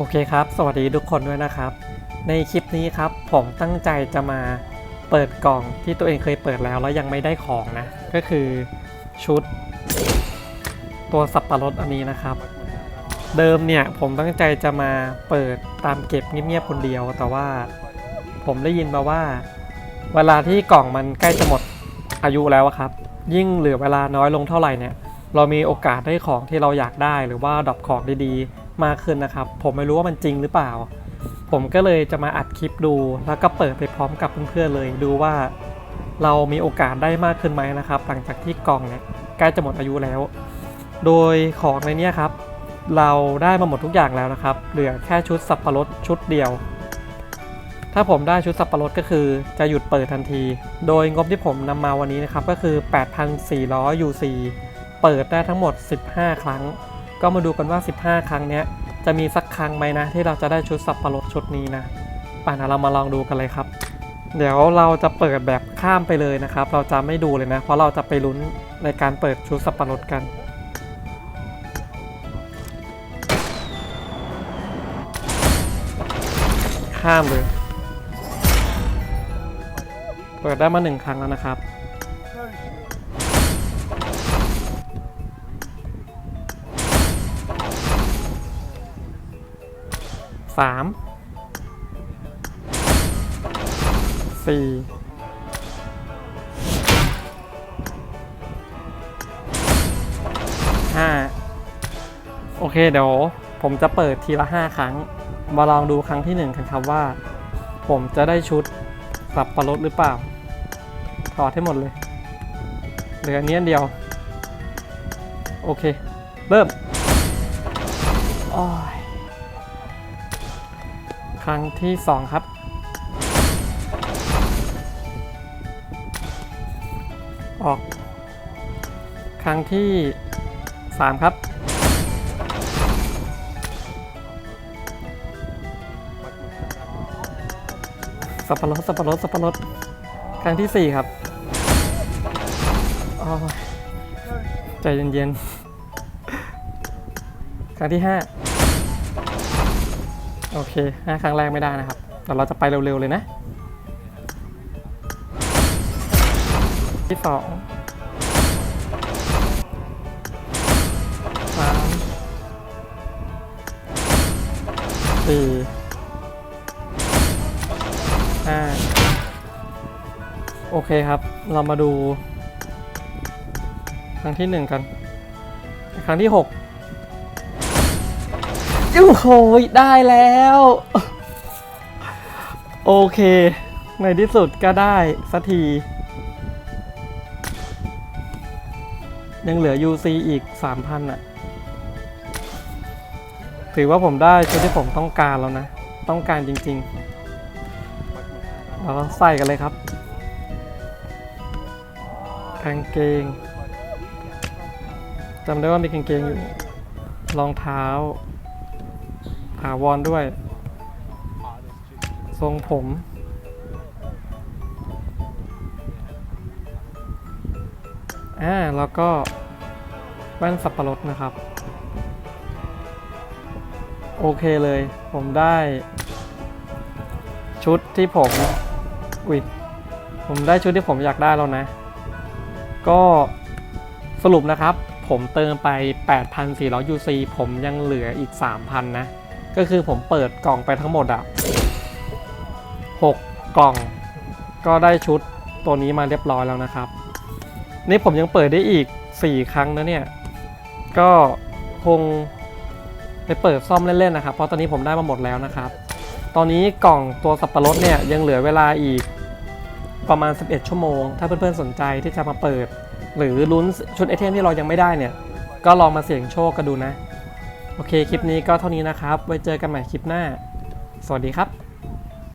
โอเคครับ สวัสดีทุกคนด้วยนะครับ ในคลิปนี้ครับผมตั้งใจจะมาเปิดกล่องที่ตัวเองเคยเปิดแล้วแล้วยังไม่ได้ของนะ ก็คือชุด ตัวสับปะรดอันนี้นะครับ เดิมเนี่ยผมตั้งใจจะมาเปิดตามเก็บเงียบๆคนเดียว แต่ว่าผมได้ยินมาว่า เวลาที่กล่องมันใกล้จะหมดอายุแล้วครับ ยิ่งเหลือเวลาน้อยลงเท่าไหร่เนี่ย เรามีโอกาสได้ของที่เราอยากได้หรือว่าดรอปของดีๆ มากขึ้นนะครับ ผมไม่รู้ว่ามันจริงหรือเปล่า ผมก็เลยจะมาอัดคลิปดู แล้วก็เปิดไปพร้อมกับเพื่อนๆเลยดูว่า เรามีโอกาสได้มากขึ้นไหมนะครับ หลังจากที่กล่องเนี่ยใกล้จะหมดอายุแล้ว โดยของในนี้ครับ เราได้มาหมดทุกอย่างแล้วนะครับ เหลือแค่ชุดสับปะรดชุดเดียว ถ้าผมได้ชุดสับปะรดก็คือจะหยุดเปิดทันที โดยงบที่ผมนำมาวันนี้นะครับก็คือ 8,400 UC เปิดได้ทั้งหมด 15 ครั้ง ก็มาดูกันว่า 15 ครั้งเนี้ยจะมีสักครั้งไหมนะ ที่เราจะได้ชุดสับปะรดชุดนี้นะป่านะเรามาลองดูกันเลยครับ เดี๋ยวเราจะเปิดแบบข้ามไปเลยนะครับ เราจะไม่ดูเลยนะ เพราะเราจะไปลุ้นในการเปิดชุดสับปะรดกันข้ามเลย เปิดได้มาหนึ่งครั้งแล้วนะครับ สามสี่ห้าโอเคเดี๋ยวผมจะเปิดทีละห้าครั้ง มาลองดูครั้งที่หนึ่งกันครับว่า ผมจะได้ชุดสับประรดหรือเปล่า ถอดให้หมดเลยเหลืออันนี้อันเดียว โอเค เริ่มโอ้ย รั้งที่สองครับ ออก ครั้งที่สามครับ สับปะรดสับปะรดสับปะรดครั้งที่สี่ครับอ้ยใจเย็นๆ ครั้งที่ห้า โอเคห้าครั้งแรกไม่ได้นะครับแต่เราจะไปเร็วๆเลยนะ ที่สองสามสี่อ่าโอเคครับ เรามาดู ครั้งที่หนึ่งกัน ครั้งที่หก โอ้โหได้แล้ว โอเค ในที่สุดก็ได้สักที ยังเหลือ UC อีก 3,000 อะ ถือว่าผมได้ชุดที่ผมต้องการแล้วนะ ต้องการจริง ๆ เราใส่กันเลยครับกางเกงจำได้ว่ามีกางเกงอยู่รองเท้า ถาวรด้วย ทรงผม อ่า แล้วก็แว่นสับปะรดนะครับ โอเคเลย ผมได้ ชุดที่ผมอุ้ยผมได้ชุดที่ผมอยากได้แล้วนะ ก็สรุปนะครับ ผมเติมไป 8,400 UC ผมยังเหลืออีก 3,000 นะ ก็คือผมเปิดกล่องไปทั้งหมดอะ6กล่อง ก็ได้ชุดตัวนี้มาเรียบร้อยแล้วนะครับ นี่ผมยังเปิดได้อีก 4 ครั้งนะเนี่ย ก็คงไปเปิดซ่อมเล่นๆนะครับ เพราะตอนนี้ผมได้มาหมดแล้วนะครับ ตอนนี้กล่องตัวสับปะรดเนี่ยยังเหลือเวลาอีกประมาณ 11 ชั่วโมง ถ้าเพื่อนๆสนใจที่จะมาเปิด หรือลุ้นชุดไอเทมที่เรายังไม่ได้เนี่ย ก็ลองมาเสี่ยงโชคกันดูนะ โอเค คลิปนี้ก็เท่านี้นะครับ ไว้เจอกันใหม่คลิปหน้า สวัสดีครับ